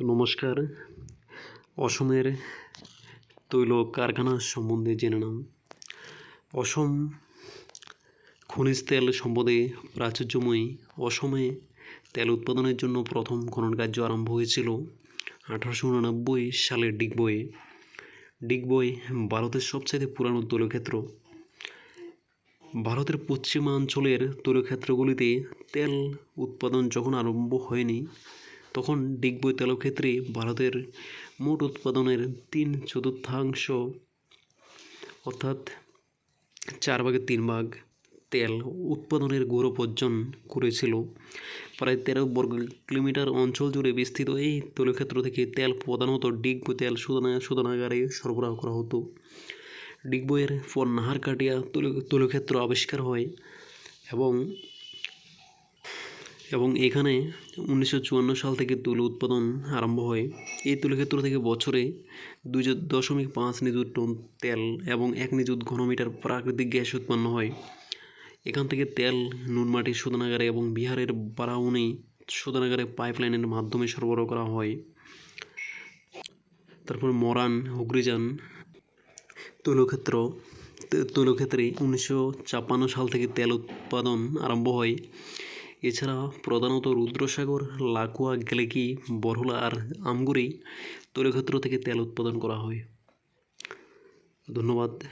তো নমস্কার। অসমের তৈল কারখানা সম্বন্ধে জেনে নাম অসম খনিজ তেল সম্পদে প্রাচুর্যময়ী। অসমে তেল উৎপাদনের জন্য প্রথম খনন কার্য আরম্ভ হয়েছিল আঠারোশো উনানব্বই সালের ডিগবয়ে ডিগবই ভারতের সবচেয়ে পুরানো তৈলক্ষেত্র। ভারতের পশ্চিমাঞ্চলের তৈলক্ষেত্রগুলিতে তেল উৎপাদন যখন আরম্ভ হয়নি তখন ডিগবই তেলক্ষেত্রে ভারতের মোট উৎপাদনের তিন চতুর্থাংশ, অর্থাৎ চার ভাগের তিন ভাগ তেল উৎপাদনের গৌরব অর্জন করেছিল। প্রায় তেরো বর্গ কিলোমিটার অঞ্চল জুড়ে বিস্তৃত এই তৈলক্ষেত্র থেকে তেল প্রধানত ডিগবই তেল শোধনা, শোধনাগারে সরবরাহ করা হতো। ডিগবইয়ের পর নাহারকাটিয়া তৈল, তৈলক্ষেত্র আবিষ্কার হয় এবং এবং এখানে উনিশশো চুয়ান্ন সাল থেকে তৈল উৎপাদন আরম্ভ হয়। এই তুলক্ষেত্র থেকে বছরে দুই দশমিক পাঁচ নিযুত টন তেল এবং এক নিযুত ঘনমিটার প্রাকৃতিক গ্যাস উৎপন্ন হয়। এখান থেকে তেল নুনমাটির শোধনাগারে এবং বিহারের বারাউনি শোধনাগারে পাইপলাইনের মাধ্যমে সরবরাহ করা হয়। তারপর মরান হুগরিজান তৈলক্ষেত্র তৈলক্ষেত্রে উনিশশো ছাপ্পান্ন সাল থেকে তেল উৎপাদন আরম্ভ হয়। এছাড়া প্রধানত রুদ্রসাগর, লাকুয়া, গেলেকি, বরহলা আর আমগুরি তৈলক্ষেত্র থেকে তেল উৎপাদন করা হয়। ধন্যবাদ।